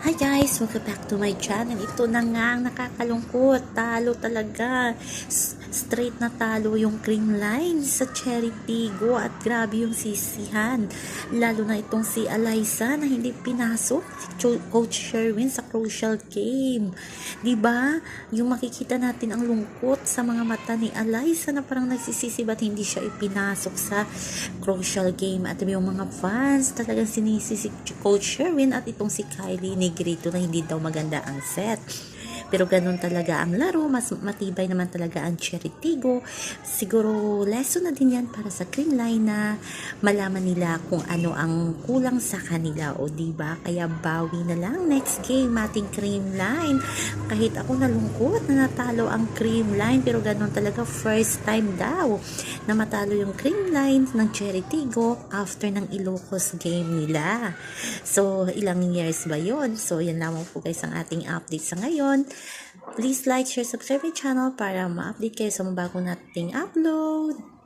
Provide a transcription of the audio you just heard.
Hi guys! Welcome back to my channel. Ito na nga ang nakakalungkot. Talo talaga. Straight na talo yung cream line sa Cherry Tigo at grabe yung sisihan. Lalo na itong si Eliza na hindi pinasok Coach Sherwin sa crucial game. ba? Yung makikita natin ang lungkot sa mga mata ni Eliza na parang nagsisisi ba't hindi siya ipinasok sa crucial game at yung mga fans talagang sinisi si Coach Sherwin at itong si Kylie Negrito na hindi daw maganda ang set. Pero ganun talaga ang laro, mas matibay naman talaga ang Cherry Tigo. Siguro lesson na din yan para sa cream line na malaman nila kung ano ang kulang sa kanila o di ba Kaya bawi na lang next game ating cream line. Kahit ako nalungkot na natalo ang cream line pero ganun talaga first time daw na matalo yung cream line ng Cherry Tigo after ng Ilocos game nila. So, ilang years ba yon So, yan lamang po guys ang ating update sa ngayon. Please like, share, subscribe my channel para ma-update kayo sa mga bago nating upload.